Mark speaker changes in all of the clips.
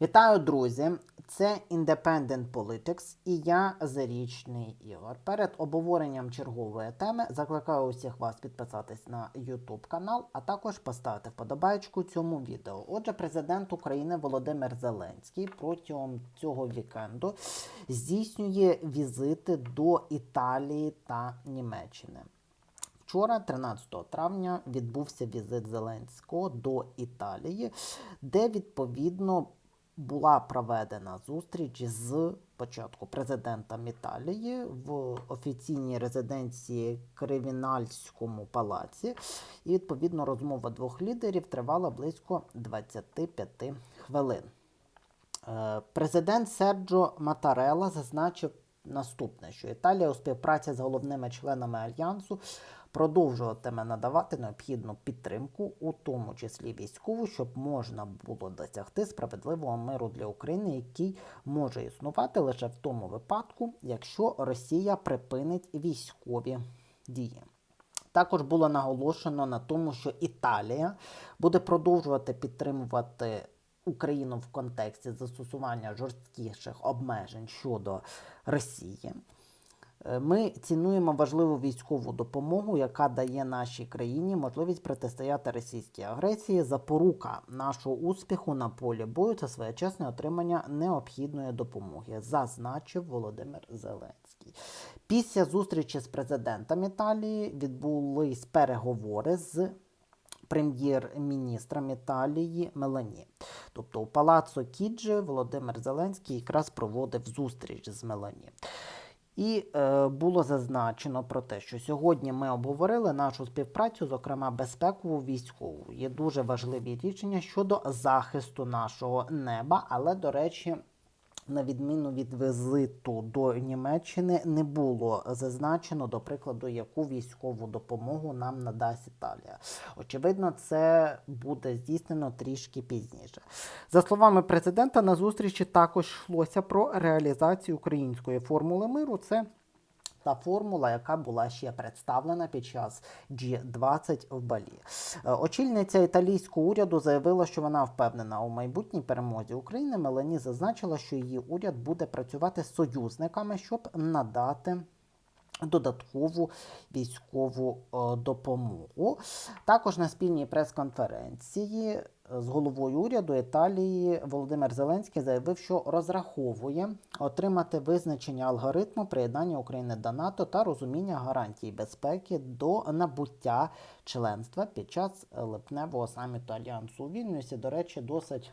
Speaker 1: Вітаю, друзі! Це Independent Politics і я Зарічний Ігор. Перед обговоренням чергової теми закликаю усіх вас підписатись на YouTube канал, а також поставити вподобайку цьому відео. Отже, президент України Володимир Зеленський протягом цього вікенду здійснює візити до Італії та Німеччини. Вчора, 13 травня, відбувся візит Зеленського до Італії, де відповідно була проведена зустріч з початку президентом Італії в офіційній резиденції Кривінальському палаці. І відповідно розмова двох лідерів тривала близько 25 хвилин. Е, Президент Серджо Матарела зазначив наступне, що Італія у співпраці з головними членами альянсу продовжуватиме надавати необхідну підтримку, у тому числі військову, щоб можна було досягти справедливого миру для України, який може існувати лише в тому випадку, якщо Росія припинить військові дії. Також було наголошено на тому, що Італія буде продовжувати підтримувати Україну в контексті застосування жорсткіших обмежень щодо Росії. Е, Ми цінуємо важливу військову допомогу, яка дає нашій країні можливість протистояти російській агресії. Запорука нашого успіху на полі бою це своєчасне отримання необхідної допомоги, зазначив Володимир Зеленський. Після зустрічі з президентом Італії відбулись переговори з прем'єр-міністром Італії Мелані. Тобто у Палацо Кіджі Володимир Зеленський якраз проводив зустріч з Мелані. І е, було зазначено про те, що сьогодні ми обговорили нашу співпрацю, зокрема безпекову військову. Є дуже важливі рішення щодо захисту нашого неба, але, до речі, на відміну від візиту до Німеччини, не було зазначено, до прикладу, яку військову допомогу нам надасть Італія. Очевидно, це буде здійснено трішки пізніше. За словами президента, на зустрічі також йшлося про реалізацію української формули миру. Це та формула, яка була ще представлена під час G20 в Балі. Е, Очільниця італійського уряду заявила, що вона впевнена у майбутній перемозі України. Мелані зазначила, що її уряд буде працювати з союзниками, щоб надати. Додаткову військову е, допомогу. Також на спільній прес-конференції е, з головою уряду Італії Володимир Зеленський заявив, що розраховує отримати визначення алгоритму приєднання України до НАТО та розуміння гарантій безпеки до набуття членства під час липневого саміту Альянсу у Вільнюсі. До речі, досить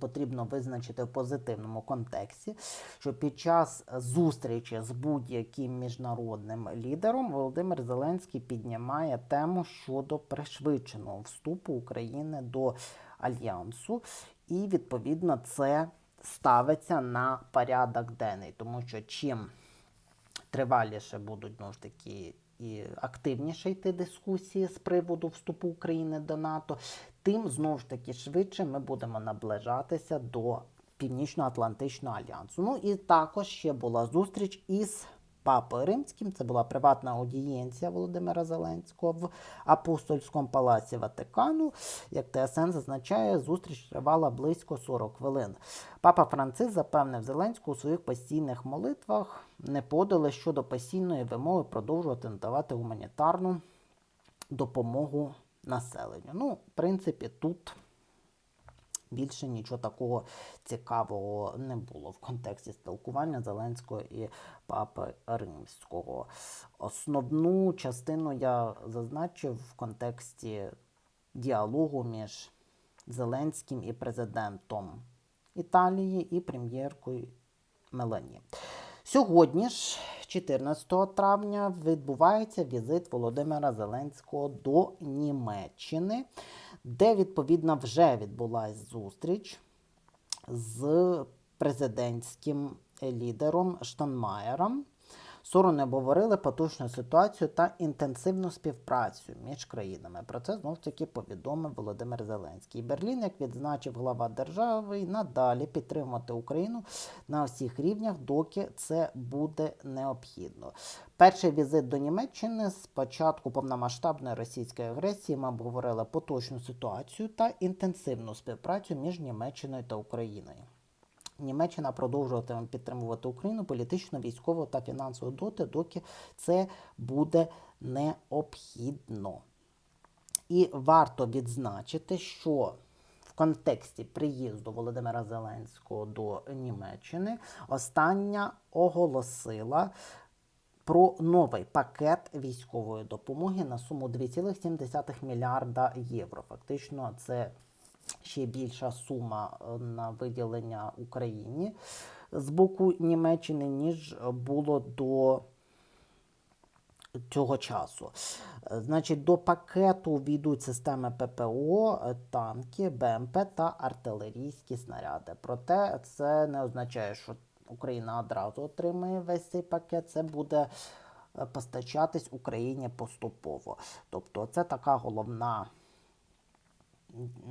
Speaker 1: потрібно визначити в позитивному контексті, що під час зустрічі з будь-яким міжнародним лідером Володимир Зеленський піднімає тему щодо пришвидшеного вступу України до альянсу, і відповідно це ставиться на порядок денний, тому що чим триваліше будуть знову ж таки і активніше йти дискусії з приводу вступу України до НАТО, тим знову ж таки швидше ми будемо наближатися до Північно-Атлантичного альянсу. Ну і також ще була зустріч із Папою Римським. Це була приватна аудієнція Володимира Зеленського в апостольському палаці Ватикану. Як ТСН зазначає, зустріч тривала близько 40 хвилин. Папа Франциск запевнив Зеленського у своїх постійних молитвах не подали щодо постійної вимоги продовжувати надавати гуманітарну допомогу населенню. Ну, в принципі, тут. Більше нічого такого цікавого не було в контексті спілкування Зеленського і Папи Римського. Основну частину я зазначив в контексті діалогу між Зеленським і президентом Італії і прем'єркою Мелані. Сьогодні ж, 14 травня, відбувається візит Володимира Зеленського до Німеччини, де відповідно вже відбулася зустріч з президентським лідером Штанмаєром. Сторони обговорили поточну ситуацію та інтенсивну співпрацю між країнами. Про це знов таки повідомив Володимир Зеленський. Берлін, як відзначив глава держави, надалі підтримувати Україну на всіх рівнях, доки це буде необхідно. Перший візит до Німеччини з початку повномасштабної російської агресії ми обговорили поточну ситуацію та інтенсивну співпрацю між Німеччиною та Україною. Німеччина продовжуватиме підтримувати Україну політично, військово та фінансово доти, доки це буде необхідно. І варто відзначити, що в контексті приїзду Володимира Зеленського до Німеччини остання оголосила про новий пакет військової допомоги на суму 2,7 мільярда євро. Фактично, це ще більша сума е, на виділення Україні з боку Німеччини, ніж було до цього часу. Е, Значить, до пакету війдуть системи ППО, е, танки, БМП та артилерійські снаряди. Проте це не означає, що Україна одразу отримає весь цей пакет. Це буде постачатись Україні поступово. Тобто, це така головна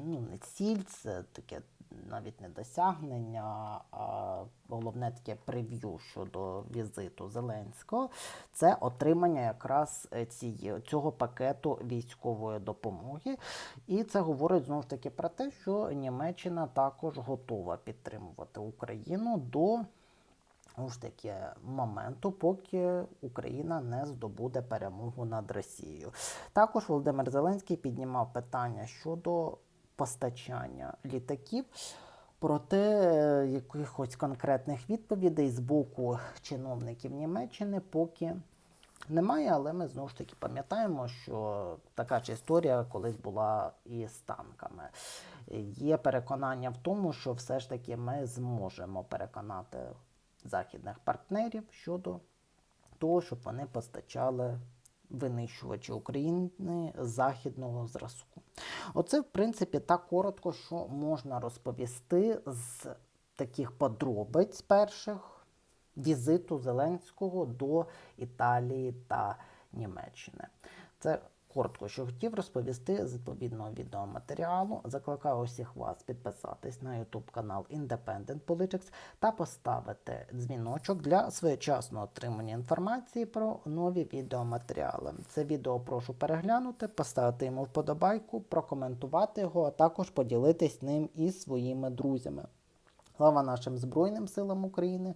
Speaker 1: ну, не ціль, це таке навіть не досягнення, а головне таке прев'ю щодо візиту Зеленського, це отримання якраз е, цієї, цього пакету військової допомоги. І це говорить знову ж таки про те, що Німеччина також готова підтримувати Україну до ж таки моменту, поки Україна не здобуде перемогу над Росією. Також Володимир Зеленський піднімав питання щодо постачання літаків. Проте е, якихось конкретних відповідей з боку чиновників Німеччини поки немає, але ми знову ж таки пам'ятаємо, що така ж історія колись була і з танками. Є переконання в тому, що все ж таки ми зможемо переконати західних партнерів щодо того, щоб вони постачали винищувачі України західного зразку. Оце, в принципі, так коротко, що можна розповісти з таких подробиць перших візиту Зеленського до Італії та Німеччини. Це коротко, що хотів розповісти з відповідного відеоматеріалу. Закликаю усіх вас підписатись на YouTube канал Independent Politics та поставити дзвіночок для своєчасного отримання інформації про нові відеоматеріали. Це відео прошу переглянути, поставити йому вподобайку, прокоментувати його, а також поділитись ним із своїми друзями. Слава нашим Збройним силам України!